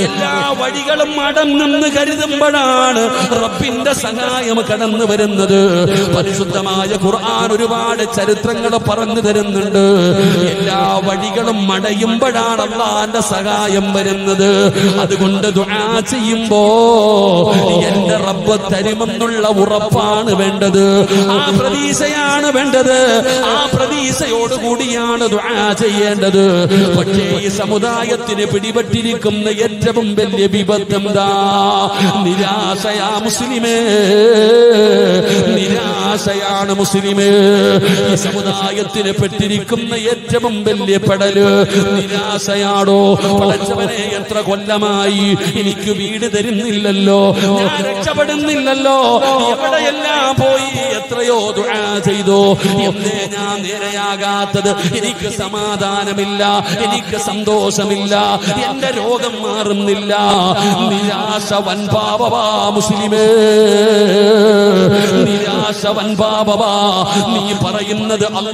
എല്ലാ വഴികളും അടന്നെന്ന് കരുതുമ്പോഴാണ് റബ്ബിന്റെ സഹായം കടന്നു വരുന്നത്. പരിശുദ്ധമായ ഖുർആൻ ഒരുപാട് ചരിത്രങ്ങൾ പറഞ്ഞു തരുന്നുണ്ട്. എല്ലാ വഴികളും അടയുമ്പോഴാണ് അള്ളാന്റെ സഹായം വരുന്നത്. അതുകൊണ്ട് ദുആ ചെയ്യുമ്പോ എന്റെ റബ്ബ് തരുമെന്നുള്ള ഉറപ്പാണ് വേണ്ടത്. ആ പ്രതീക്ഷയാണ് വേണ്ടത്. ആ പ്രതീക്ഷയോട് കൂടിയാണ് ദുആ ചെയ്യേണ്ടത്. പക്ഷേ ഈ സമുദായത്തിന് പിടിപെട്ടിരിക്കുന്ന ഏറ്റവും വലിയ വിപദ്ധം നിരാശയാ മുസ്ലിമേ. മുസ്ലിമേ. ഈ സമുദായത്തിന് പെട്ടിരിക്കുന്ന ഏറ്റവും വലിയ പെടൽ നിരാശയാടോ? എത്ര കൊല്ലമായി എനിക്ക് വീട് തരുന്നില്ലല്ലോ രക്ഷപ്പെടുന്നില്ലല്ലോ. എവിടെയെല്ലാം പോയി എത്രയോ ദുആ ചെയ്തു. ഞാൻ നേരെയാകാത്തത് എനിക്ക് സമാധാനമില്ല എനിക്ക് സന്തോഷമില്ല എന്റെ രോഗം മാറുന്നില്ല. നിരാശ വൻപാപവാ മുസ്ലിമേ. നിരാശ വൻപാപവാ നീ പറയുന്നത് അല്ലാ.